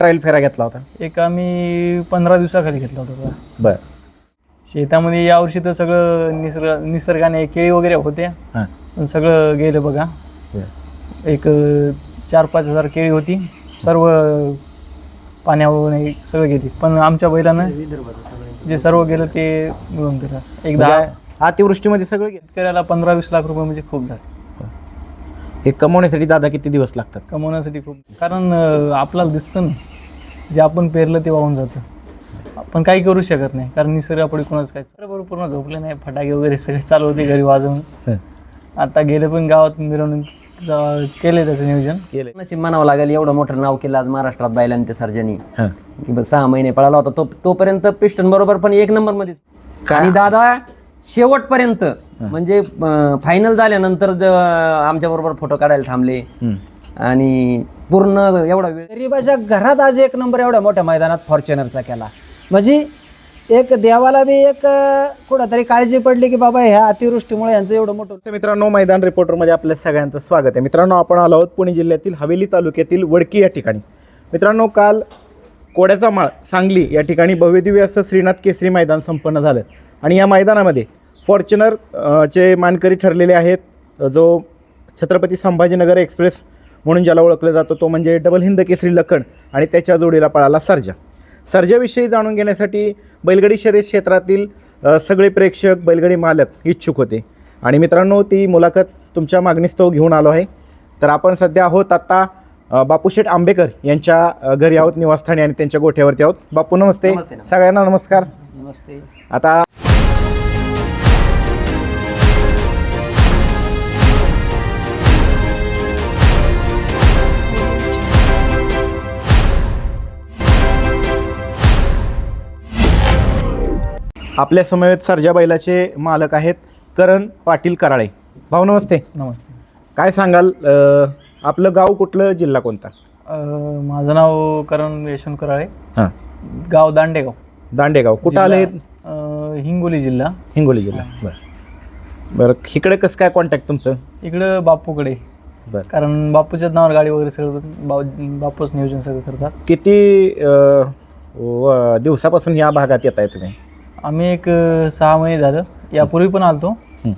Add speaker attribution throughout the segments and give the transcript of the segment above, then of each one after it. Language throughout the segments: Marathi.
Speaker 1: ट्रायल फेरा घेतला होता.
Speaker 2: एक आम्ही पंधरा दिवसाखाली घेतला होता बघा.
Speaker 1: बर.
Speaker 2: शेतामध्ये यावर्षी तर सगळं निसर्ग निसर्गाने केळी वगैरे होते
Speaker 1: हां.
Speaker 2: पण सगळं गेलं बघा.
Speaker 1: बर.
Speaker 2: एक चार पाच हजार केळी होती. सर्व पाण्यावर नाही सगळं गेली. पण आमच्या बैलानं जे सर्व गेलं ते मिळून दिलं एकदा
Speaker 1: म्हणजे अतिवृष्टीमध्ये सगळं गेलं.
Speaker 2: शेतकऱ्याला पंधरा वीस लाख रुपये म्हणजे खूप झाले.
Speaker 1: हे कमवण्यासाठी दादा किती दिवस लागतात?
Speaker 2: कमवण्यासाठी खूप कारण अं, आपल्याला दिसतं ना. जे आपण पेरलं ते वाहून जातं. आपण काही करू शकत नाही कारण निसर्गापुढे कोणाच काय बरोबर पूर्ण झोपले नाही फटाके वगैरे सगळे चालू होते घरी वाजवून. आता गेले पण गावात मिरवणूक जा- केले त्याचं नियोजन.
Speaker 1: केले.
Speaker 3: नशीब म्हणावं लागेल एवढं मोठं नाव केलं आज महाराष्ट्रात बैलांनी ते सर्जनी.
Speaker 1: हां.
Speaker 3: की बस सहा महिने पळाला होता तो तोपर्यंत पिस्टन बरोबर पण एक नंबरमध्ये आणि दादा शेवटपर्यंत म्हणजे फायनल झाल्यानंतर आमच्या बरोबर फोटो काढायला थांबले. आणि पूर्ण एवढा वेळ
Speaker 4: गरीबाच्या घरात आज एक नंबर एवढ्या मोठ्या मैदानात फॉर्च्युनरचा केला. म्हणजे एक देवाला बी एक कुठंतरी काळजी पडली की बाबा ह्या अतिवृष्टीमुळे यांचं एवढं मोठं
Speaker 1: तर मित्रांनो मैदान रिपोर्टरमध्ये आपल्या सगळ्यांचं स्वागत आहे. मित्रांनो आपण आलो आहोत पुणे जिल्ह्यातील हवेली तालुक्यातील वडकी या ठिकाणी. मित्रांनो काल कोड्याचा माळ सांगली या ठिकाणी भव्यदिव्य असं श्रीनाथ केसरी मैदान संपन्न झालं. आणि या मैदानामध्ये फॉर्च्युनर चे मानकरी ठरलेले आहेत जो छत्रपती संभाजीनगर एक्सप्रेस म्हणून ज्याला ओळखलं जातं तो म्हणजे डबल हिंद केसरी लखन आणि त्याच्या जोडीला पळाला सर्जा. सर्जाविषयी जाणून घेण्यासाठी बैलगाडी शर्यत क्षेत्रातील सगळे प्रेक्षक बैलगाडी मालक इच्छुक होते. आणि मित्रांनो ती मुलाखत तुमच्या मागणीस्तव घेऊन आलो आहे. तर आपण सध्या आहोत आत्ता बापूशेठ आंबेकर यांच्या घरी आहोत निवासस्थानी आणि त्यांच्या गोठ्यावरती आहोत. बापू नमस्ते. सगळ्यांना नमस्कार.
Speaker 4: नमस्ते.
Speaker 1: आता आपल्या समवेत सर्जा बैलाचे मालक आहेत करण पाटील कराळे. भाऊ नमस्ते.
Speaker 2: नमस्ते.
Speaker 1: काय सांगाल अ, आपलं गाव कुठलं जिल्हा कोणता?
Speaker 2: अं, माझं नाव करण यशवंत कराळे.
Speaker 1: हां.
Speaker 2: गाव दांडेगाव.
Speaker 1: दांडेगाव. कुठं आले?
Speaker 2: अं, हिंगोली जिल्हा.
Speaker 1: हिंगोली जिल्हा. बरं. बरं इकडे कसं काय कॉन्टॅक्ट तुमचं?
Speaker 2: इकडं बापूकडे.
Speaker 1: बरं.
Speaker 2: कारण बापूच्याच नावावर गाडी वगैरे सगळं बाप बापूच नियोजन सगळं करतात.
Speaker 1: किती अ, व- दिवसापासून या भागात येत आहे तुम्ही?
Speaker 2: आम्ही एक अं, सहा महिने झालं. यापूर्वी पण आलतो.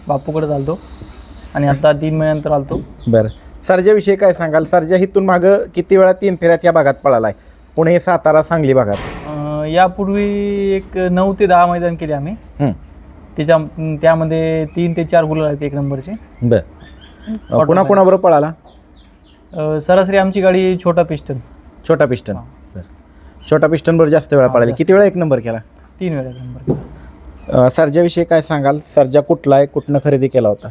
Speaker 2: बापूकडेच आलतो. आणि आता तीन महिन्यानंतर आलतो.
Speaker 1: बरं. सर्जाविषयी काय सांगाल? सर्जा इथून मागं किती वेळा तीन फेऱ्यात या भागात पळाला आहे पुणे सातारा सांगली भागात.
Speaker 2: अं, यापूर्वी एक नऊ ते दहा मैदान केले आम्ही.
Speaker 1: हं.
Speaker 2: त्याच्या त्यामध्ये तीन ते चार गुलाल आहेत एक नंबरचे.
Speaker 1: बरं. कुणा कुणाबरोबर पळाला?
Speaker 2: अं, सरासरी आमची गाडी छोटा पिस्टन.
Speaker 1: छोटा पिस्टन. बरं. छोटा पिस्टनबरोबर जास्त वेळा पळाला. किती वेळा एक नंबर केला?
Speaker 2: तीन वेळा
Speaker 1: अ, सर्जाविषयी काय सांगाल? सर्जा कुठला आहे? कुठनं खरेदी केला होता?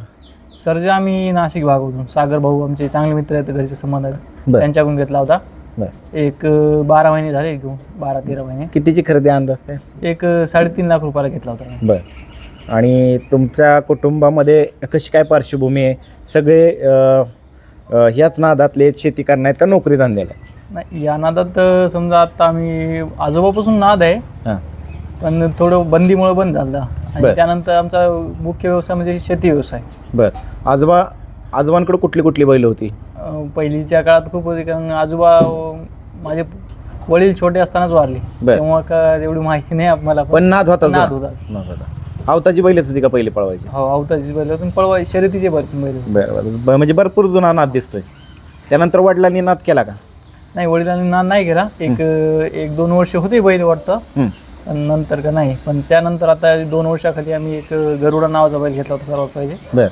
Speaker 2: सरजा आम्ही नाशिक भागातून सागर भाऊ आमचे चांगले मित्र आहेत घरचे संबंध आहेत.
Speaker 1: बरं.
Speaker 2: त्यांच्याकडून घेतला होता.
Speaker 1: बरं.
Speaker 2: एक अं, बारा महिने झाले घेऊन बारा तेरा महिने.
Speaker 1: कितीची खरेदी अंदाज काय?
Speaker 2: एक अं, साडेतीन लाख रुपयाला घेतला होता आम्ही.
Speaker 1: बर. आणि तुमच्या कुटुंबामध्ये कशी काय पार्श्वभूमी आहे? सगळे अ, अ, ह्याच नादातले आहेत, शेती करण्यात का नोकरी धंद्याला?
Speaker 2: नाही या नादात अं, समजा आता आम्ही आजोबापासून नाद आहे.
Speaker 1: हां.
Speaker 2: पण थोडं बंदीमुळे बंद झालं. आणि
Speaker 1: बरं.
Speaker 2: त्यानंतर आमचा मुख्य व्यवसाय म्हणजे शेती व्यवसाय.
Speaker 1: बर. आजोबा आजोबांकडे कुठली कुठली बैल होती?
Speaker 2: अं, पहिलीच्या काळात खूप होती कारण आजोबा अं, माझे वडील छोटे असतानाच वारले.
Speaker 1: बरं.
Speaker 2: तेव्हा का एवढी माहिती नाही आम्हाला
Speaker 1: पण नाद होता
Speaker 2: नाद
Speaker 1: जुना?
Speaker 2: होता.
Speaker 1: नाद होता. अवताची बैलच होती का पहिली पळवायची?
Speaker 2: हो अवताची बैल पण पळवाय शर्यतीचे बैल बैल
Speaker 1: बरं बरं. ब- म्हणजे भरपूर जुना नाद दिसतोय. त्यानंतर वडिलांनी नाद केला का?
Speaker 2: नाही वडिलांनी ना नाही केला. एक एक दोन वर्ष होते बैल वाटतं.
Speaker 1: हं.
Speaker 2: नंतर का नाही. पण त्यानंतर आता दोन वर्षाखाली आम्ही एक गरुडा नावाचा बैल घेतला होता सर्वात पहिले.
Speaker 1: बर.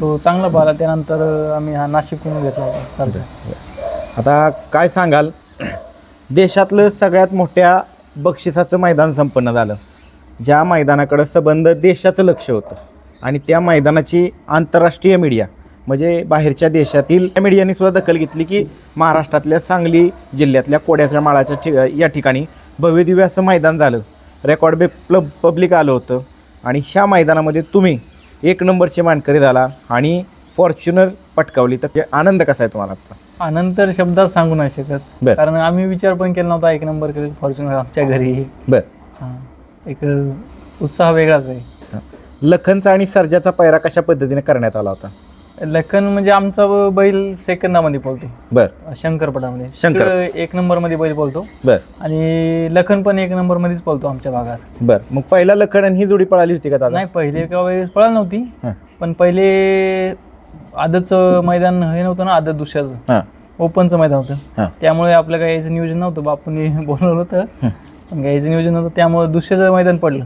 Speaker 2: तो चांगला पाहिला. त्यानंतर आम्ही हा नाशिकहून घेतला होता. सरजा
Speaker 1: आता काय सांगाल? देशातलं सगळ्यात मोठ्या बक्षिसाचं मैदान संपन्न झालं. ज्या मैदानाकडं संबंध देशाचं लक्ष होतं आणि त्या मैदानाची आंतरराष्ट्रीय मीडिया म्हणजे बाहेरच्या देशातील मीडियाने सुद्धा दखल घेतली की महाराष्ट्रातल्या सांगली जिल्ह्यातल्या कोड्याच्या माळाच्या ठि या ठिकाणी भव्यदिव्य असं मैदान झालं. रेकॉर्ड बे प्लब पब्लिक आलं होतं. आणि ह्या मैदानामध्ये तुम्ही एक नंबरचे मानकरी झाला आणि फॉर्च्युनर पटकावली. तर ते आनंद कसा आहे तुम्हाला आजचा?
Speaker 2: नंतर शब्दात सांगू नाही शकत.
Speaker 1: बर.
Speaker 2: कारण आम्ही विचार पण केला नव्हता एक नंबर करेल फॉर्च्युनर आमच्या घरी.
Speaker 1: बर.
Speaker 2: हा. एक उत्साह वेगळाच आहे.
Speaker 1: लखनचा आणि सर्जाचा पैरा कशा पद्धतीने करण्यात आला होता?
Speaker 2: लखन म्हणजे आमचा ब- बैल सेकंदामध्ये पळतो.
Speaker 1: बर.
Speaker 2: शंकरपटामध्ये.
Speaker 1: शंकर.
Speaker 2: तिकडं एक नंबरमध्ये बैल पळतो.
Speaker 1: बर.
Speaker 2: आणि लखन पण एक नंबरमध्येच पळतो आमच्या भागात.
Speaker 1: बर. मग पहिला लखन आणि ही जोडी पळाली होती का दादा?
Speaker 2: नाही पहिले एका वेळेस पळाली नव्हती.
Speaker 1: हां.
Speaker 2: पण पहिले आदतचं मैदान हे नव्हतं ना आदत दुसऱ्याचं.
Speaker 1: हां.
Speaker 2: ओपनचं मैदान होतं.
Speaker 1: हां.
Speaker 2: त्यामुळे आपलं काही यायचं नियोजन नव्हतं. बापूंनी बोलवलं होतं. पण यायचं नियोजन नव्हतं त्यामुळे दुसऱ्याचं मैदान पडलं.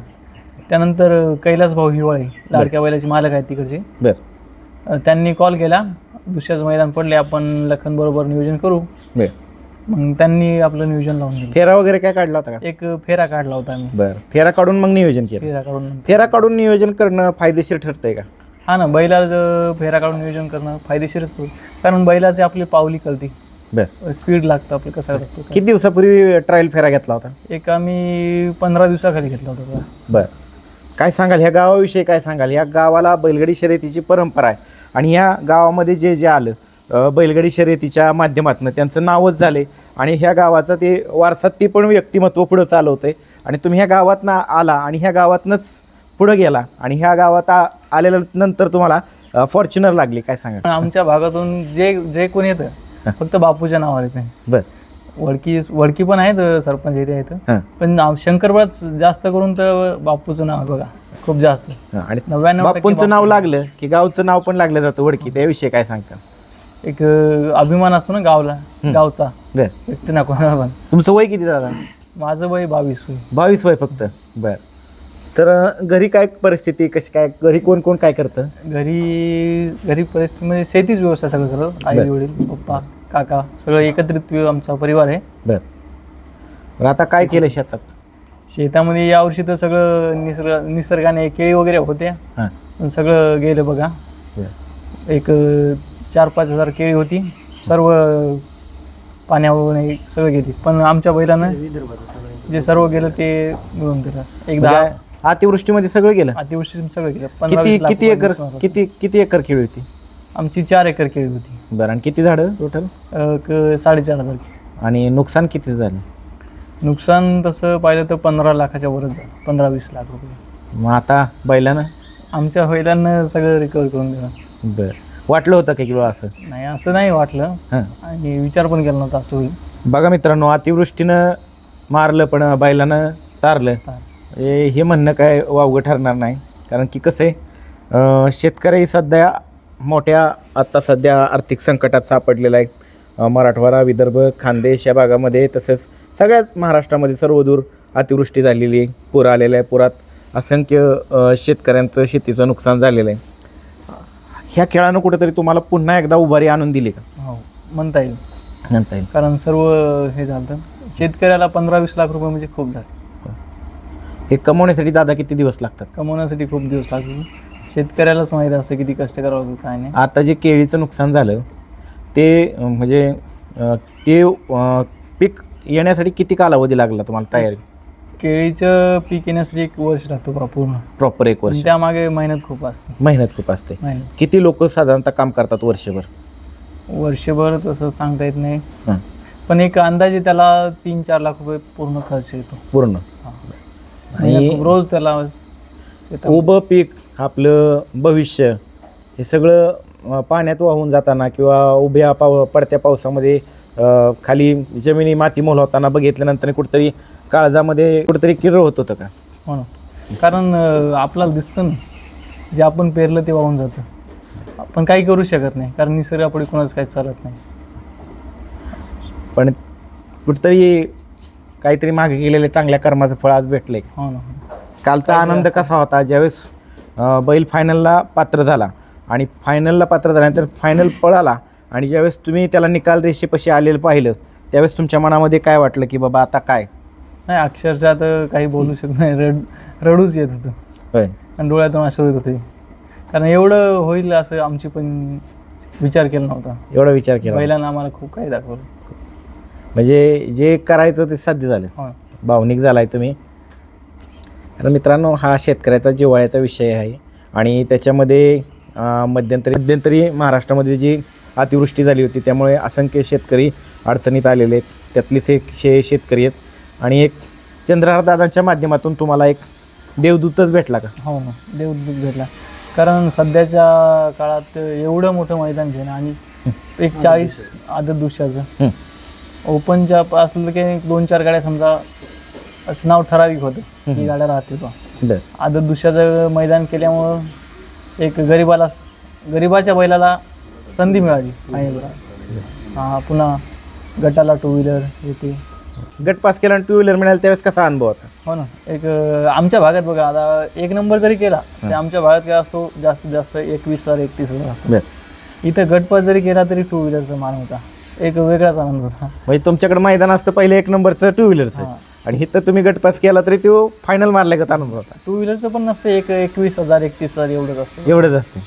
Speaker 2: त्यानंतर कैलास भाऊ हिवाळे लाडक्या बैलाचे मालक आहेत तिकडचे.
Speaker 1: बर.
Speaker 2: त्यांनी कॉल केला. दुसऱ्याचं मैदान पडले. आपण लखन बरोबर नियोजन करू.
Speaker 1: बर
Speaker 2: मग त्यांनी आपलं नियोजन लावून दिलं.
Speaker 1: फेरा वगैरे काय काढला होता का?
Speaker 2: एक फेरा काढला होता आम्ही.
Speaker 1: बर. फेरा काढून मग नियोजन केलं.
Speaker 2: फेरा काढून
Speaker 1: फेरा काढून नियोजन करणं फायदेशीर ठरतंय का?
Speaker 2: हा ना बैला फेरा काढून नियोजन करणं फायदेशीरच कारण बैलाची आपली पावली कळती.
Speaker 1: बर.
Speaker 2: स्पीड लागतं आपलं कसं लागतं.
Speaker 1: किती दिवसापूर्वी ट्रायल फेरा घेतला होता?
Speaker 2: एक आम्ही पंधरा दिवसाखाली घेतला होता.
Speaker 1: बर. काय सांगाल? ह्या गावाविषयी काय सांगाल? ह्या गावाला बैलगाडी शर्यतीची परंपरा आहे. आणि ह्या गावामध्ये जे जे आलं बैलगाडी शर्यतीच्या माध्यमातून त्यांचं नावच झाले. आणि ह्या गावाचं ते वारसात ते पण व्यक्तिमत्व पुढं चालवतंय. आणि तुम्ही ह्या गावातनं आला आणि ह्या गावातनंच पुढं गेला. आणि ह्या गावात आल्यानंतर तुम्हाला फॉर्च्युनर लागली. काय
Speaker 2: पण आमच्या भागातून जे जे कोणी येतं फक्त बापूच्या नावावर येते
Speaker 1: बर.
Speaker 2: वडकी वडकी पण आहेत सरपंच इथे आहेत पण नाव शंकरबळच जास्त करून तर बापूचं नाव आहे बघा खूप जास्त.
Speaker 1: आणि
Speaker 2: नव्याण्णव टक्के
Speaker 1: बापूंचं नाव लागलं की गावचं नाव पण लागलं जातं वडकी त्याविषयी काय सांगता?
Speaker 2: एक अं, अभिमान असतो ना गावला गावचा.
Speaker 1: बर.
Speaker 2: व्यक्ती ना कोणाला पण
Speaker 1: तुमचं वय किती दादा?
Speaker 2: माझं वय बावीस वय.
Speaker 1: बावीस वय फक्त. बर. तर अं, घरी काय परिस्थिती कशी काय घरी कोण कोण काय करतं?
Speaker 2: घरी घरी परिस्थिती म्हणजे शेतीच व्यवस्था सगळं करत आई वडील पप्पा. काका सगळं एकत्रित आमचा परिवार आहे.
Speaker 1: बर. बरं आता काय केलं शेतात?
Speaker 2: शेतामध्ये यावर्षी तर सगळं निसर्ग निसर्गाने केळी वगैरे होते
Speaker 1: हां.
Speaker 2: पण सगळं गेलं बघा.
Speaker 1: बर.
Speaker 2: एक अं, चार पाच हजार केळी होती. सर्व पाण्यावर नाही सगळं गेली पण आमच्या बैलानं जे सर्व गेलं ते मिळून दिलं. एकदा
Speaker 1: म्हणजे अतिवृष्टीमध्ये सगळं गेलं?
Speaker 2: अतिवृष्टी सगळं गेलं. पंधरा
Speaker 1: किती
Speaker 2: वीस लाख
Speaker 1: किती
Speaker 2: रुपये
Speaker 1: एकर
Speaker 2: नुकसान होतं.
Speaker 1: किती किती एकर केळी होती?
Speaker 2: आमची चार एकर केळी होती.
Speaker 1: बरं आणि किती झाडं टोटल
Speaker 2: अं, क- साडेचार हजार
Speaker 1: आणि नुकसान किती झालं?
Speaker 2: नुकसान तसं पाहिलं तर पंधरा लाखाच्या वरच झालं. पंधरा वीस लाख रुपये.
Speaker 1: मग आता बैलानं?
Speaker 2: आमच्या बैलांना सगळं रिकवर करून दिलं
Speaker 1: बरं. वाटलं होतं का किंवा असं?
Speaker 2: नाही असं नाही वाटलं.
Speaker 1: हां.
Speaker 2: आणि विचार पण केला नव्हता असं होईल.
Speaker 1: बघा मित्रांनो अतिवृष्टीनं मारलं पण बैलानं तारलं. हे हे म्हणणं काय वावगं ठरणार नाही. कारण की कसं आहे शेतकरी सध्या मोठ्या आत्ता सध्या आर्थिक संकटात सापडलेला आहे मराठवाडा विदर्भ खानदेश या भागामध्ये तसेच सगळ्याच महाराष्ट्रामध्ये सर्वदूर अतिवृष्टी झालेली आहे. पूर आलेला आहे. पुरात असंख्य शेतकऱ्यांचं शेतीचं नुकसान झालेलं आहे. ह्या खेळानं कुठेतरी तुम्हाला पुन्हा एकदा उभारी आणून दिली का?
Speaker 2: हो म्हणता येईल.
Speaker 1: म्हणता येईल.
Speaker 2: कारण सर्व हे झालं. शेतकऱ्याला पंधरा वीस लाख रुपये म्हणजे खूप झाले.
Speaker 1: हे कमवण्यासाठी दादा किती दिवस लागतात?
Speaker 2: कमवण्यासाठी खूप दिवस लागले. शेतकऱ्यालाच माहीत असतं किती कष्ट करावं लागतं, काय नाही.
Speaker 1: आता जे केळीचं नुकसान झालं ते अं, म्हणजे अं, ते अं, पीक येण्यासाठी किती कालावधी लागला तुम्हाला तयारी?
Speaker 2: केळीचं पीक येण्यासाठी एक वर्ष लागतो बा पूर्ण.
Speaker 1: प्रॉपर एक वर्ष.
Speaker 2: त्यामागे मेहनत खूप असते.
Speaker 1: मेहनत खूप असते.
Speaker 2: मेहनत.
Speaker 1: किती लोक साधारणतः काम करतात वर्षभर?
Speaker 2: वर्षभर तसं सांगता येत नाही.
Speaker 1: हं,
Speaker 2: पण एक अंदाजे त्याला तीन चार लाख रुपये पूर्ण खर्च येतो.
Speaker 1: पूर्ण.
Speaker 2: मेहनत
Speaker 1: आणि
Speaker 2: खूप. रोज त्याला शेतात-
Speaker 1: उभं पीक आपलं भविष्य हे सगळं पाण्यात वाहून जाताना किंवा उभ्या पाव पडत्या पावसामध्ये खाली जमिनी माती मोल होताना बघितल्यानंतर कुठेतरी काळजामध्ये कुठेतरी किरळ होत होतं का?
Speaker 2: हो ना. कारण आपल्याला दिसतं ना जे आपण पेरलं ते वाहून जातं. आपण काही करू शकत नाही. कारण निसर्गापुढे कोणाच काही चालत नाही.
Speaker 1: पण कुठेतरी काहीतरी मागे गेलेले चांगल्या कर्माचं फळ आज भेटलंय.
Speaker 2: हो ना.
Speaker 1: कालचा आनंद कसा होता? ज्यावेळेस बैल फायनलला पात्र झाला. आणि फायनलला पात्र झाल्यानंतर फायनल पळाला आणि ज्यावेळेस तुम्ही त्याला निकाल रेषेपाशी आलेलं पाहिलं त्यावेळेस तुमच्या मनामध्ये काय वाटलं की बाबा आता काय?
Speaker 2: नाही अक्षरशः तर काही बोलू शकत नाही. रड रडूच येत होतं.
Speaker 1: होय.
Speaker 2: आणि डोळ्यातून अश्रू येत होते. कारण एवढं होईल असं आमची पण विचार केला नव्हता.
Speaker 1: एवढा विचार केला.
Speaker 2: बैलांना आम्हाला खूप काही दाखवलं.
Speaker 1: म्हणजे जे करायचं ते साध्य झालं.
Speaker 2: हो
Speaker 1: भावनिक झालाय तुम्ही. तर मित्रांनो हा शेतकऱ्याचा जिव्हाळ्याचा विषय आहे. आणि त्याच्यामध्ये मध्यंतरी मध्यंतरी महाराष्ट्रामध्ये जी अतिवृष्टी झाली होती त्यामुळे असंख्य शेतकरी अडचणीत आलेले आहेत. त्यातलीच एक शे शेतकरी आहेत. आणि एक चंद्रहार दादांच्या माध्यमातून तुम्हाला एक देवदूतच भेटला का?
Speaker 2: हो ना देवदूत भेटला. कारण सध्याच्या काळात एवढं मोठं मैदान घेणं आणि एक चाळीस आदत दुसऱ्याचं. ओपनच्या असलं की दोन चार गाड्या समजा असं नाव ठराविक होतं. ही गाड्या राहतील बा.
Speaker 1: बर.
Speaker 2: आदत दुसऱ्याचं मैदान केल्यामुळं एक गरिबाला गरिबाच्या बैलाला संधी मिळाली. हा पुन्हा गटाला टू व्हीलर येते.
Speaker 1: गट पास केला आणि टू व्हीलर मिळाली त्यावेळेस कसा अनुभव होता?
Speaker 2: हो ना. एक अं, आमच्या भागात बघा आता एक नंबर जरी केला तर आमच्या भागात काय असतो जास्तीत जास्त एकवीस हजार एकतीस हजार असतो.
Speaker 1: बर.
Speaker 2: इथं गटपास जरी केला तरी टू व्हीलरचा मान होता. एक वेगळाच आनंद होता.
Speaker 1: म्हणजे तुमच्याकडे मैदान असतं पहिले एक नंबरचं टू व्हीलरचं
Speaker 2: हा.
Speaker 1: आणि इथं तुम्ही गट पास केला तरी तो फायनल मारल्या का अनुभव होता?
Speaker 2: टू व्हीलरचं पण नसतं एक एकवीस हजार एकतीस हजार एवढंच असतं.
Speaker 1: एवढंच असते.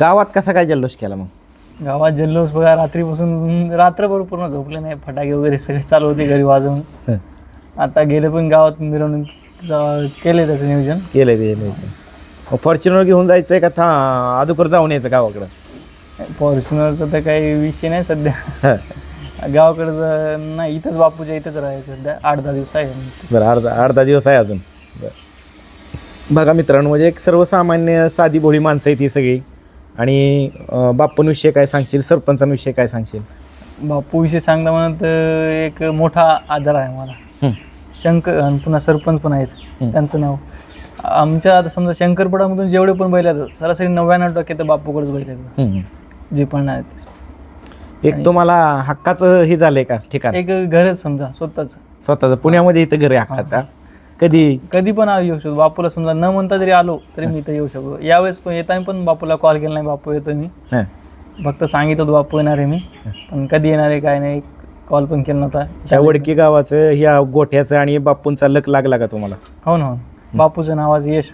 Speaker 1: गावात कसा काय जल्लोष केला मग?
Speaker 2: गावात जल्लोष बघा रात्रीपासून रात्रभर पूर्ण झोपले नाही फटाके वगैरे सगळे चालू होते घरी वाजवून.
Speaker 1: हं.
Speaker 2: आता गेले पण गावात मिरवणूक केले त्याचं नियोजन.
Speaker 1: केलंय ते केलंय. फॉर्च्युनर घेऊन जायचंय का था अदुकर जाऊन यायचं गावाकडं?
Speaker 2: फॉर्च्युनरचा तर काही विषय नाही सध्या. गावाकडचं नाही इथंच बापूच्या इथंच राहायचं सध्या आठ दहा दिवस आहे
Speaker 1: बरं अर्धा अर्धा दिवस आहे अजून. बरं. बघा मित्रांनो म्हणजे एक सर्वसामान्य साधी भोळी माणसं आहेत ही सगळी. आणि अं, बाप्पांविषयी काय सांगशील सरपंचांविषयी काय सांगशील?
Speaker 2: बापू विषयी सांगता म्हणत एक मोठा आदर आहे मला.
Speaker 1: हं.
Speaker 2: शंकर आणि पुन्हा सरपंच पण आहेत. त्यांचं नाव. आमच्या आता समजा शंकरपडामधून जेवढे पण बैल आहेत सरासरी नव्याण्णव टक्के तर बापूकडेच बैल आहेत.
Speaker 1: हं.
Speaker 2: जे पण आहेत.
Speaker 1: एक तुम्हाला हक्काचं हे झालंय का ठिकाण?
Speaker 2: एक घरच समजा स्वतःच.
Speaker 1: स्वतःचं. पुण्यामध्ये इथं घर आहे हक्काचा. कधी?
Speaker 2: कधी पण आ- येऊ शकतो. बापूला समजा न म्हणता जरी आलो तरी मी इथं येऊ शकतो. यावेळेस पण येताना पण बापूला कॉल केला नाही बापू येतो मी.
Speaker 1: हं.
Speaker 2: फक्त सांगितलं होतं बापू येणार आहे मी. पण कधी येणार आहे काय नाही कॉल पण केला नव्हता.
Speaker 1: ह्या वडकी गावाचं ह्या गोठ्याचं आणि बाप्पूंचा लक लागला का तुम्हाला?
Speaker 2: हो ना हो बापूचं नावाचं यश.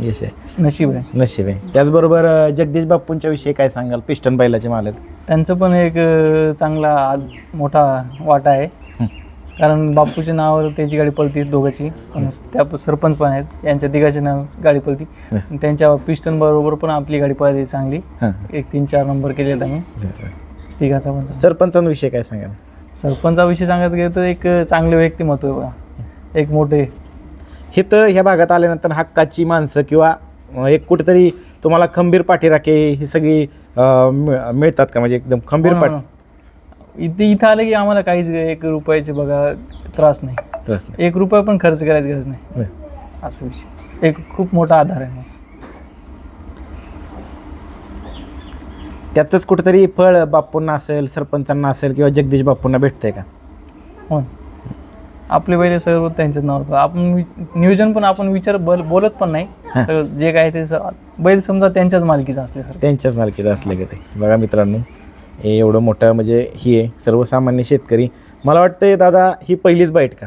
Speaker 1: यश आहे.
Speaker 2: नशीब आहे.
Speaker 1: नशीब आहे. त्याचबरोबर अं, जगदीश बाप्पूंच्या विषयी काय सांगाल? पिस्टन बैलाचे मालक.
Speaker 2: त्यांचं पण एक चांगला मोठा वाटा आहे.
Speaker 1: हं.
Speaker 2: कारण बापूच्या नावावर त्याची गाडी पळती दोघांची. पण त्या प- सरपंच पण आहेत. यांच्या तिघाचे नाव गाडी पळती. त्यांच्या पिस्टन बरोबर पण आपली गाडी पळते चांगली. एक तीन चार नंबर केलेत आम्ही. तिघाचा पण.
Speaker 1: सरपंचांविषयी काय सांगाल?
Speaker 2: सरपंचाविषयी सांगत गेलं तर एक चांगले व्यक्तिमत्व आहे बघा. एक मोठे.
Speaker 1: इथं ह्या भागात आल्यानंतर हक्काची माणसं किंवा अं, एक कुठेतरी तुम्हाला खंबीर पाठीराखे ही सगळी मिळ- मिळतात का म्हणजे एकदम खंबीर
Speaker 2: हो
Speaker 1: पाठ
Speaker 2: हो. इथे इथं आलं की आम्हाला काहीच एक रुपयाचे बघा त्रास नाही. एक रुपया पण खर्च करायची गरज नाही. असा विषय एक खूप मोठा आधार आहे मग
Speaker 1: त्यातच कुठेतरी फळ बाप्पूंना असेल सरपंचांना असेल किंवा जगदीश बाप्पूंना भेटतंय का
Speaker 2: हो ना. आपले पहिले सर्व त्यांच्याच नावावर आपण वि- नियोजन पण आपण विचार बोल बोलत पण नाही. सगळं जे काय ते स- बैल समजा त्यांच्याच मालकीचा असले सर.
Speaker 1: त्यांच्याच मालकीचं असलं का ते? बघा मित्रांनो हे एवढं मोठं म्हणजे ही आहे सर्वसामान्य शेतकरी. मला वाटतं दादा ही पहिलीच बाईट का?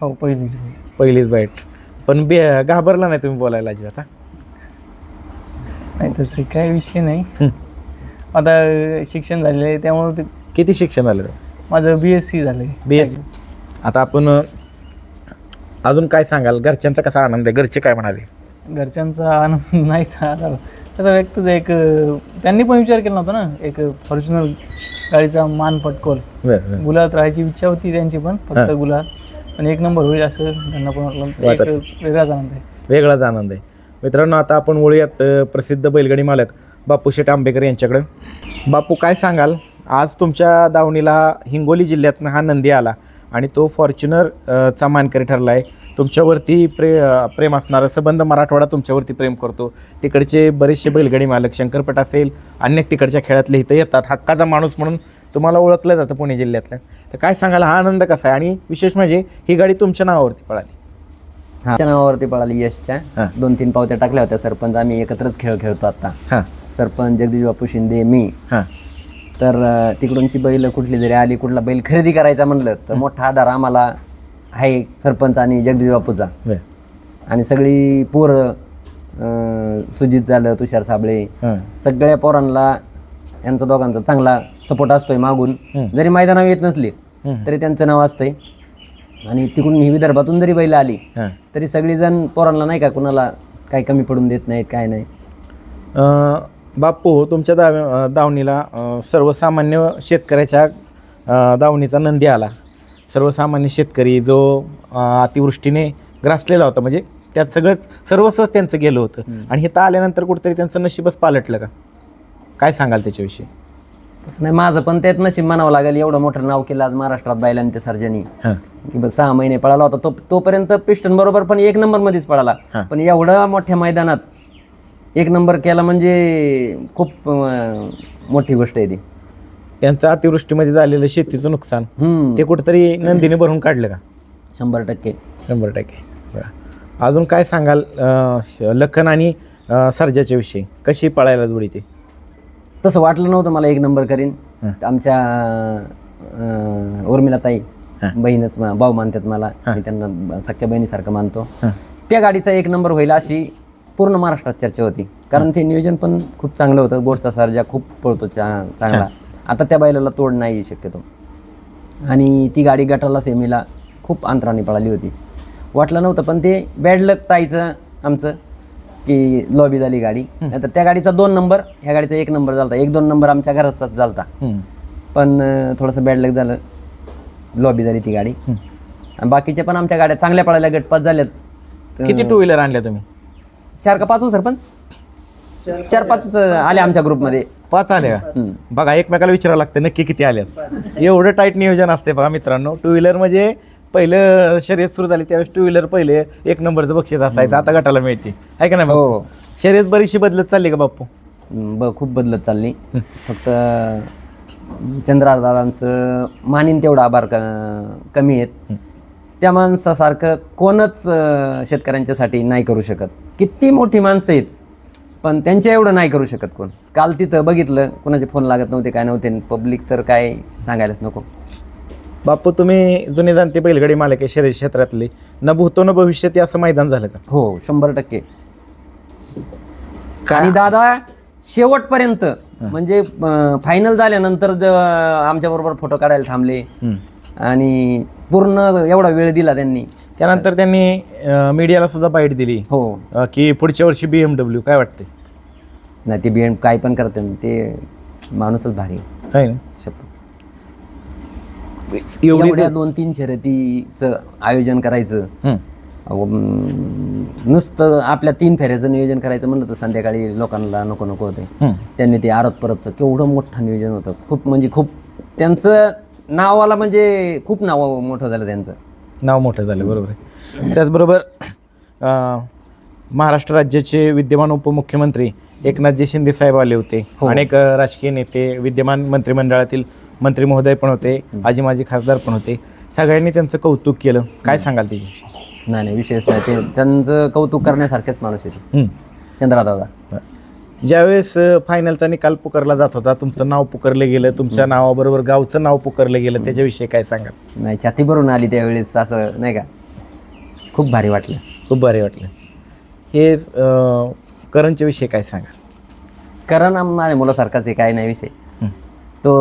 Speaker 2: हो पहिलीच
Speaker 1: पहिलीच बाईट पण बे घाबरला नाही तुम्ही बोलायला अजिबात हा?
Speaker 2: नाही तसं काही विषय नाही.
Speaker 1: हं.
Speaker 2: आता अं, शिक्षण झालेलं आहे त्यामुळे ते
Speaker 1: किती शिक्षण झालं?
Speaker 2: माझं बी एस सी झालं आहे
Speaker 1: बी एस आता आपण अजून काय सांगाल? घरच्यांचा कसा आनंद आहे? घरचे काय म्हणाले?
Speaker 2: घरच्यांचा आनंद नाही झाला. त्याचा व्यक्तच एक त्यांनी पण विचार केला नव्हता ना? एक फॉर्च्युनर गाडीचा मान पटकोल. गुलात राहायची इच्छा होती त्यांची पण फक्त गुलात पण एक नंबर होईल असं त्यांना पण वाटलं. एक. वेगळाच आनंद आहे.
Speaker 1: वेगळाच आनंद आहे. मित्रांनो आता आपण वळूयात प्रसिद्ध बैलगाडी मालक बापू शेठ आंबेकर यांच्याकडं. बापू काय सांगाल? आज तुमच्या दावणीला हिंगोली जिल्ह्यातनं हा नंदी आला. आणि तो फॉर्च्युनर अ, चा मानकरी ठरला आहे तुमच्यावरती प्रे प्रेम असणारा संबंध मराठवाडा तुमच्यावरती प्रेम करतो. तिकडचे बरेचसे बैलगाडी मालक शंकरपट असेल अन्य तिकडच्या खेळातले इथं येतात हक्काचा माणूस म्हणून तुम्हाला ओळखलं जातं पुणे जिल्ह्यातलं. तर काय सांगाल हा आनंद कसा आहे? आणि विशेष म्हणजे ही गाडी तुमच्या नावावरती पळाली.
Speaker 3: हा. नावावरती पळाली. यशच्या. दोन तीन पावत्या टाकल्या होत्या सरपंच. आम्ही एकत्रच खेळ खेळतो आता.
Speaker 1: हां.
Speaker 3: सरपंच जगदीश बापू शिंदे मी.
Speaker 1: हां.
Speaker 3: तर तिकडूनची बैल कुठली जरी आली कुठला बैल खरेदी करायचा म्हणलं तर मोठा आधार आम्हाला आहे सरपंच आणि जगदीश बापूचा. आणि सगळी पोरं सुजित झालं तुषार साबळे सगळ्या पोरांना यांचा दोघांचा चांगला सपोर्ट असतोय मागून. जरी मैदानावर येत नसली तरी त्यांचं नाव असतंय. आणि तिकडून ही विदर्भातून जरी बैल आली तरी सगळीजण पोरांना नाही का कुणाला काही कमी पडून देत नाहीत काय नाही.
Speaker 1: अं, बापू तुमच्या दाव दावणीला सर्वसामान्य शेतकऱ्याच्या दावणीचा नंदी आला. सर्वसामान्य शेतकरी जो अतिवृष्टीने ग्रासलेला होता म्हणजे त्यात सगळंच सर्वस्वच त्यांचं गेलं होतं. आणि इथं आल्यानंतर कुठेतरी त्यांचं नशीबच पालटलं का? काय सांगाल त्याच्याविषयी?
Speaker 3: तसं नाही माझं पण त्यात नशीब म्हणावं लागेल. एवढं मोठं नाव केलं आज महाराष्ट्रात बैलांनी ते सर्जनी.
Speaker 1: हां.
Speaker 3: की बस सहा महिने पळाला होता. तो तोपर्यंत पिस्टन बरोबर पण एक नंबर मध्येच पळाला.
Speaker 1: हा.
Speaker 3: पण एवढ्या मोठ्या मैदानात एक नंबर केला म्हणजे खूप अं, मोठी गोष्ट आहे ती.
Speaker 1: त्यांचं अतिवृष्टीमध्ये झालेलं शेतीचं नुकसान
Speaker 3: हम्म.
Speaker 1: ते कुठेतरी नंदीने भरून काढलं का?
Speaker 3: शंभर टक्के.
Speaker 1: शंभर टक्के. बरं. अजून काय सांगाल अं, श- लखन आणि अं, सर्जाच्या विषयी? कशी पळायला जोडी ते?
Speaker 3: तसं वाटलं नव्हतं मला एक नंबर करीन.
Speaker 1: हं.
Speaker 3: आमच्या अं, उर्मिला ताई बहीणच मा- भाऊ मानतात मला. मी त्यांना सख्या बहिणीसारखं मानतो. त्या गाडीचा एक नंबर होईल अशी पूर्ण महाराष्ट्रात चर्चा होती. कारण ते नियोजन पण खूप चांगलं होतं. गोडचा सर्जा खूप पळतो चा- चांगला. आता त्या बैलाला तोड नाही शक्यतो. आणि ती गाडी गटाला सेमीला खूप अंतराने पळाली होती. वाटलं नव्हतं पण ते बॅड लक ताईचं आमचं की लॉबी झाली गाडी. नाहीतर त्या गाडीचा दोन नंबर ह्या गाडीचा एक नंबर झालता. एक दोन नंबर आमच्या घराचाच झालता.
Speaker 1: हम्म.
Speaker 3: पण अं, थोडंसं बॅड लक झालं. लॉबी झाली ती गाडी. आणि बाकीच्या पण आमच्या गाड्या चांगल्या पळाल्या गटपात झाल्यात. तर
Speaker 1: किती टू व्हीलर आणल्या तुम्ही?
Speaker 3: चार का पाच हो सरपंच? चार पाच आले आमच्या ग्रुपमध्ये.
Speaker 1: पाच. आल्या का? बघा एकमेकाला विचारावं लागतं नक्की किती आल्यात एवढं टाईट नियोजन असते बघा मित्रांनो. टू व्हीलर म्हणजे पहिलं शर्यत सुरू झाली त्यावेळेस टू व्हीलर पहिले एक नंबरचं बक्षीस असायचं आता गटाला मिळते. आहे का नाही
Speaker 3: हो.
Speaker 1: बाप्पू? शर्यत बरीचशी बदलत चालली का बाप्पू?
Speaker 3: ब खूप बदलत चालली. फक्त चंद्रादादांचं मानीन तेवढा आभार कमी आहेत. त्या माणसासारखं कोणच शेतकऱ्यांच्यासाठी नाही करू शकत. किती मोठी माणसं आहेत पण त्यांच्या एवढं नाही करू शकत कोण. काल तिथं बघितलं कोणाचे फोन लागत नव्हते काय नव्हते पब्लिक तर काय सांगायलाच नको.
Speaker 1: बाप्पू तुम्ही जुने जाणते बैलगाडी मालक आहे शर्यत क्षेत्रातले. न भूतो न भविष्यात असं मैदान झालं का?
Speaker 3: हो शंभर टक्के. आणि दादा शेवटपर्यंत म्हणजे फायनल झाल्यानंतर आमच्या बरोबर फोटो काढायला थांबले.
Speaker 1: हम्म.
Speaker 3: आणि पूर्ण एवढा वेळ दिला त्यांनी.
Speaker 1: त्यानंतर त्यांनी मीडियाला सुद्धा बाईट दिली.
Speaker 3: हो.
Speaker 1: अं, की पुढच्या वर्षी बी एम डब्ल्यू काय वाटते
Speaker 3: नाही ते बीएड काय पण करते ते माणूसच भारी.
Speaker 1: आहे ना?
Speaker 3: शपथ.
Speaker 1: एवढी
Speaker 3: एवढ्या दोन तीन शर्यतीचं आयोजन करायचं. अहो, नुसतं आपल्या तीन फेऱ्याचं नियोजन करायचं म्हणलं तर संध्याकाळी लोकांना नको नको होते. त्यांनी ते आरत परतचं केवढं मोठं नियोजन होतं. खूप म्हणजे खूप त्यांचं नावाला म्हणजे खूप नाव मोठं झालं त्यांचं.
Speaker 1: नाव मोठं झालं बरोबर आहे. त्याचबरोबर अं, महाराष्ट्र राज्याचे विद्यमान उपमुख्यमंत्री एकनाथजी शिंदे साहेब आले होते. अनेक अं, राजकीय नेते विद्यमान मंत्रिमंडळातील मंत्री महोदय पण होते आजी माजी खासदार पण होते. सगळ्यांनी त्यांचं कौतुक केलं. काय सांगाल त्याच्याविषयी?
Speaker 3: नाही नाही विशेष नाही. ते त्यांचं कौतुक करण्यासारखेच माणूस आहे. चंद्रादादा.
Speaker 1: ज्यावेळेस फायनलचा निकाल पुकारला जात होता तुमचं नाव पुकारलं गेलं तुमच्या नावाबरोबर गावचं नाव पुकारलं गेलं त्याच्याविषयी काय सांगाल?
Speaker 3: नाही छाती भरून आली त्यावेळेस असं नाही का? खूप भारी वाटलं.
Speaker 1: खूप भारी वाटलं. हे अं, करणच्या विषयी काय सांगाल?
Speaker 3: कारण आम- माझ्या मुलासारखाच आहे काय नाही विषय. तो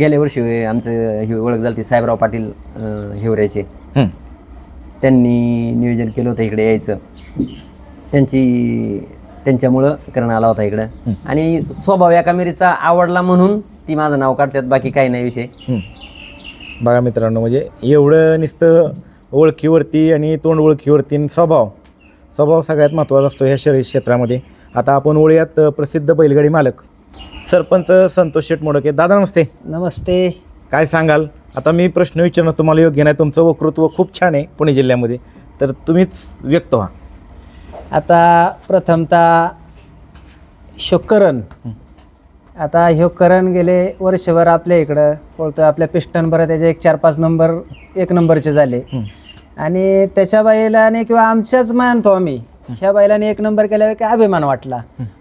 Speaker 3: गेल्या वर्षी आमचं ही ओळख झाली ती साहेबराव पाटील अं, हिवऱ्याचे. त्यांनी नियोजन केलं होतं इकडे यायचं. त्यांची त्यांच्यामुळं करण आला होता इकडं. आणि स्वभाव या कामेरीचा आवडला म्हणून ती माझं नाव काढतात बाकी काही नाही विषय.
Speaker 1: बघा मित्रांनो म्हणजे एवढं नुसतं ओळखीवरती आणि तोंड ओळखीवरती आणि स्वभाव स्वभाव सगळ्यात महत्त्वाचा असतो ह्या शरीर क्षेत्रामध्ये. आता आपण वळूयात अ, प्रसिद्ध बैलगाडी मालक सरपंच संतोष शेठ मोडके दादा नमस्ते.
Speaker 4: नमस्ते.
Speaker 1: काय सांगाल? आता मी प्रश्न विचारणं तुम्हाला योग्य नाही तुमचं वक्तृत्व खूप छान आहे पुणे जिल्ह्यामध्ये. तर तुम्हीच व्यक्त व्हा.
Speaker 4: आता प्रथमतः शोकरण आता ह्यो करण गेले वर्षभर आपल्या इकडं बोलतो आपल्या पिस्टनभर त्याचे एक चार पाच नंबर एक नंबरचे झाले. आणि त्याच्या बाईलाने किंवा आमच्याच मानतो आम्ही ह्या बैलाने एक नंबर केल्यावर काय अभिमान वाटला.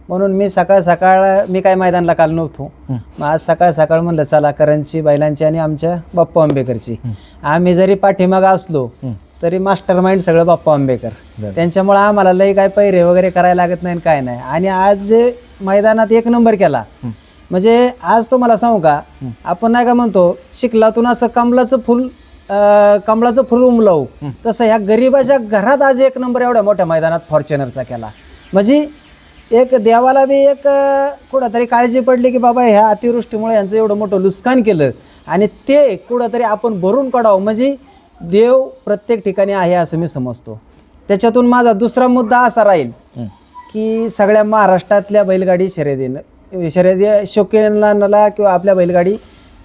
Speaker 4: म्हणून मी सकाळ सकाळ मी काय मैदानला काल नव्हतो. मग आज सकाळ सकाळ म्हणलं चला करणची बैलांची आणि आमच्या बाप्पा आंबेकरची. आम्ही जरी पाठीमागं असलो तरी मास्टर माइंड सगळं बाप्पा आंबेकर. त्यांच्यामुळे आम्हाला लई काय पैरे वगैरे करायला लागत नाही आणि काय नाही. आणि आज जे मैदानात एक नंबर केला म्हणजे आज तो मला सांगू का आपण नाही का म्हणतो चिखलातून असं कमलाचं फुल अं, कमळाचं फुल उमलवू. तसं ह्या गरीबाच्या घरात आज एक नंबर एवढ्या मोठ्या मैदानात फॉर्च्युनरचा केला. म्हणजे एक देवाला बी एक कुठंतरी काळजी पडली की बाबा ह्या अतिवृष्टीमुळे यांचं एवढं मोठं नुकसान केलं. आणि ते कुठंतरी आपण भरून काढावं. म्हणजे देव प्रत्येक ठिकाणी आहे असं मी समजतो. त्याच्यातून माझा दुसरा मुद्दा असा राहील. की सगळ्या महाराष्ट्रातल्या बैलगाडी शर्यतीनं शर्यती शौकीनांना किंवा आपल्या बैलगाडी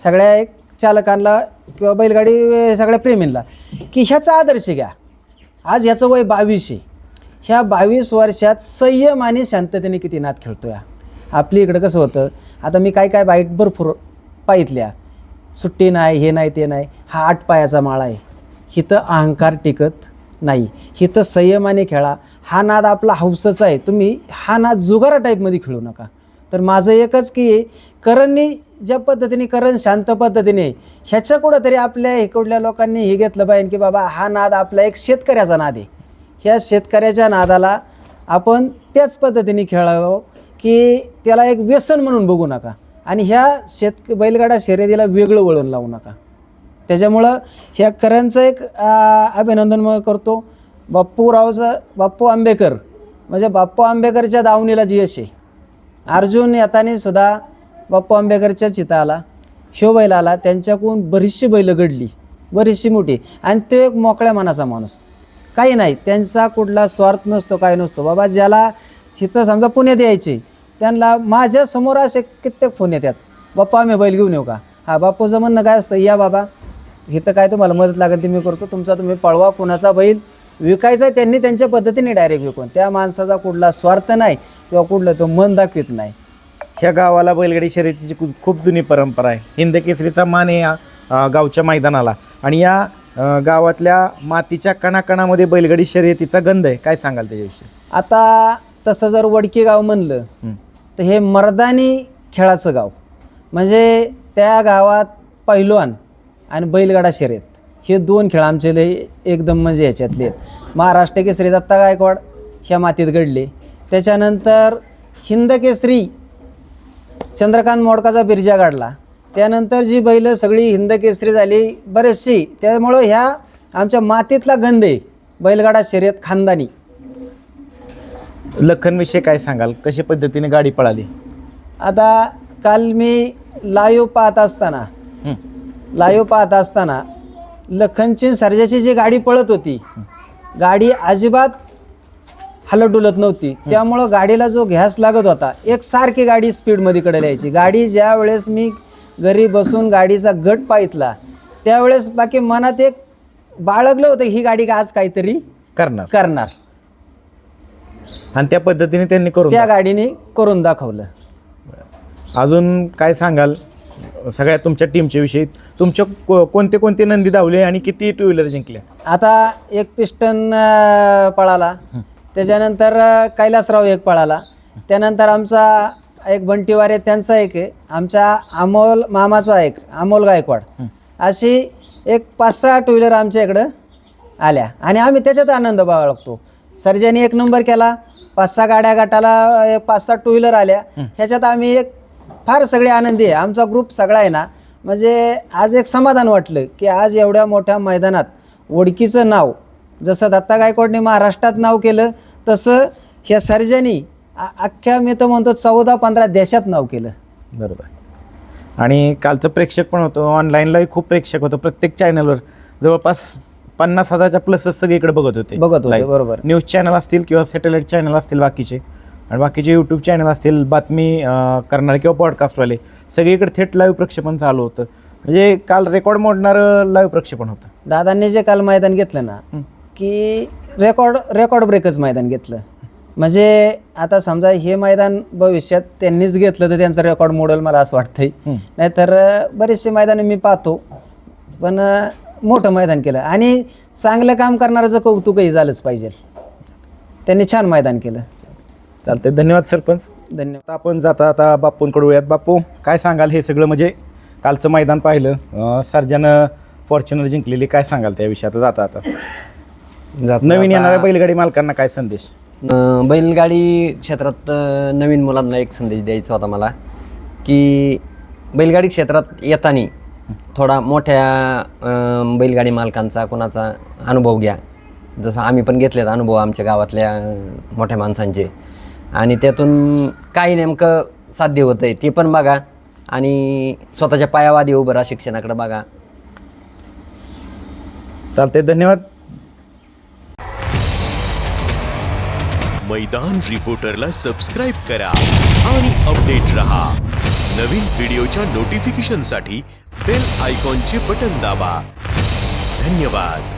Speaker 4: सगळ्या एक चालकांना किंवा बैलगाडी सगळ्या प्रेमींना की ह्याचा आदर्श घ्या. आज ह्याचं वय बावीस आहे. ह्या बावीस वर्षात संयम आणि शांततेने किती नाद खेळतो या आपली इकडं कसं होतं? आता मी काय काय बाईट भरपूर पाहितल्या. सुट्टी नाही हे नाही ते नाही. हा आठ पायाचा माळा आहे. हिथं अहंकार टिकत नाही. हिथं संयमाने खेळा. हा नाद आपला हौसचा आहे. तुम्ही हा नाद जुगारा टाईपमध्ये खेळू नका. तर माझं एकच की करणनी ज्या पद्धतीने करण शांत पद्धतीने ह्याच्या कुठं तरी आपल्या इकडल्या लोकांनी हे घेतलं पाहिजे की बाबा हा नाद आपला एक शेतकऱ्याचा नाद आहे. ह्या शेतकऱ्याच्या नादाला आपण त्याच पद्धतीने खेळावं की त्याला एक व्यसन म्हणून बघू नका. आणि ह्या शेत बैलगाडा शर्यतीला वेगळं वळण लावू नका. त्याच्यामुळं ह्या खऱ्यांचं एक अभिनंदन मग करतो. बाप्पूरावचं बाप्पू आंबेकर म्हणजे बाप्पू आंबेकरच्या दावणीला जी यश आहे अर्जुन याताने सुद्धा बाप्पू आंबेकरच्या चिता आला. बैल आला. त्यांच्याकडून बरीचशी बैलं घडली. बरीचशी मोठी. आणि तो एक मोकळ्या मनाचा माणूस. काही नाही. त्यांचा कुठला स्वार्थ नसतो काय नसतो. बाबा ज्याला तिथं समजा पुण्यात यायचे त्यांना माझ्यासमोर असे कित्येक फोन येतात. बाप्पा आम्ही बैल घेऊन येऊ का? हा बाप्पूचं म्हणणं काय असतं? या बाबा इथं काय तुम्हाला मदत लागेल ती मी करतो. तुमचा तुम्ही पळवा कुणाचा बैल विकायचा त्यांनी त्यांच्या पद्धतीने डायरेक्ट विकून. त्या माणसाचा कुठला स्वार्थ नाही किंवा कुठलं तो मन दाखवित नाही.
Speaker 1: ह्या गावाला बैलगाडी शर्यतीची खूप खूप जुनी परंपरा आहे. हिंद केसरीचा मान आहे या गावच्या मैदानाला. आणि या गावातल्या मातीच्या कणाकणामध्ये बैलगाडी शर्यतीचा गंध आहे. काय सांगाल त्याच्याविषयी?
Speaker 4: आता तसं जर वडकी गाव म्हणलं. तर हे मर्दानी खेळाचं गाव. म्हणजे त्या गावात पैलवान आणि बैलगाडा शर्यत. हे दोन खेळ आमचे लय एकदम म्हणजे ह्याच्यातले आहेत. महाराष्ट्र केसरी दत्ता गायकवाड ह्या मातीत घडले. त्याच्यानंतर हिंद केसरी चंद्रकांत मोडकाचा बिरजा काढला त्यानंतर जी बैलं सगळी हिंद केसरी झाली बरेचशी. त्यामुळं ह्या आमच्या मातीतला गंध आहे. बैलगाडा शर्यत खानदानी.
Speaker 1: लखनविषयी काय सांगाल? कशा पद्धतीने गाडी पळाली?
Speaker 4: आता काल मी लाईव्ह पाहत असताना. लाईव्ह पाहत असताना लखनची सर्जाची जी गाडी पळत होती गाडी अजिबात हलत डुलत नव्हती. त्यामुळं गाडीला जो घ्यास लागत होता एक सारखी गाडी स्पीडमध्ये कडे यायची. गाडी ज्या वेळेस मी घरी बसून गाडीचा गट पाहितला त्यावेळेस बाकी मनात एक बाळगलं होतं ही गाडी आज काहीतरी
Speaker 1: करणार.
Speaker 4: करणार.
Speaker 1: आणि त्या पद्धतीने त्यांनी करून
Speaker 4: त्या गाडीने करून दाखवलं.
Speaker 1: अजून काय सांगाल? सगळ्या तुमच्या टीमच्या विषयी तुमच्या को- कोणते कोणते नंदी धावले आणि किती टू व्हीलर जिंकल्या
Speaker 4: आता एक पिस्टन अं, पळाला. त्याच्यानंतर अं, कैलासराव एक पळाला. त्यानंतर आमचा एक बंटीवारे त्यांचा एक आहे. आमच्या अमोल मामाचा एक अमोल गायकवाड. अशी एक पाच सहा टू व्हीलर आमच्या इकडं आल्या. आणि आम्ही त्याच्यात आनंद बाळगतो. सर्जानी एक नंबर केला. पाच सहा गाड्या गटाला एक पाच सहा टू व्हीलर आल्या. ह्याच्यात आम्ही एक फार सगळे आनंदी आहे आमचा ग्रुप सगळा आहे ना म्हणजे आज एक समाधान वाटलं की आज एवढ्या मोठ्या मैदानात ओळखीचं नाव जसं दत्ता गायकवाडने महाराष्ट्रात नाव केलं तसं ह्या सर्जानी अख्ख्या मी तर म्हणतो चौदा पंधरा देशात नाव केलं
Speaker 1: बरोबर आणि कालचं प्रेक्षक पण होतं ऑनलाईनलाही खूप प्रेक्षक होतं प्रत्येक चॅनलवर जवळपास पन्नास हजारच्या प्लसच सगळीकडे बघत होते
Speaker 4: बघत होते. बरोबर.
Speaker 1: न्यूज चॅनल असतील किंवा सॅटेलाईट चॅनल असतील बाकीचे आणि बाकीचे यूट्यूब चॅनल असतील बातमी करणारे किंवा पॉडकास्टवाले सगळीकडे थेट लाईव्ह प्रक्षेपण चालू होतं. म्हणजे काल रेकॉर्ड मोडणारं लाईव्ह प्रक्षेपण होतं.
Speaker 4: दादांनी जे काल मैदान घेतलं ना की रेकॉर्ड रेकॉर्ड ब्रेकच मैदान घेतलं. म्हणजे आता समजा हे मैदान भविष्यात त्यांनीच घेतलं तर त्यांचं रेकॉर्ड मोडल मला असं वाटतंय. नाहीतर बरेचसे मैदान मी पाहतो पण मोठं मैदान केलं. आणि चांगलं काम करणाऱ्याचं कौतुकही झालंच पाहिजे. त्यांनी छान मैदान केलं.
Speaker 1: चालतंय. धन्यवाद सरपंच.
Speaker 4: धन्यवाद.
Speaker 1: आता आपण जाता आता बापूंकडे वळूयात. बापू काय सांगाल हे सगळं म्हणजे कालचं मैदान पाहिलं सर्जानं फॉर्च्युनर जिंकलेली काय सांगाल त्याविषयी आता जाता आता.
Speaker 3: जाता
Speaker 1: नवीन येणाऱ्या बैलगाडी मालकांना काय संदेश?
Speaker 3: अं, बैलगाडी क्षेत्रात अं, नवीन मुलांना एक संदेश द्यायचा होता मला की बैलगाडी क्षेत्रात येताना थोडा मोठ्या अं, बैलगाडी मालकांचा कोणाचा अनुभव घ्या. जसं आम्ही पण घेतलेत अनुभव आमच्या गावातल्या अं, मोठ्या माणसांचे. आणि त्यातून काय नेमकं साध्य होतं आहे ते पण बघा. आणि स्वतःच्या पायावादी उभं राहा शिक्षणाकडे बघा.
Speaker 1: चालतंय धन्यवाद.
Speaker 5: मैदान रिपोर्टरला सबस्क्राईब करा आणि अपडेट रहा. नवीन व्हिडिओच्या नोटिफिकेशनसाठी बेल आयकॉनचे बटन दाबा. धन्यवाद.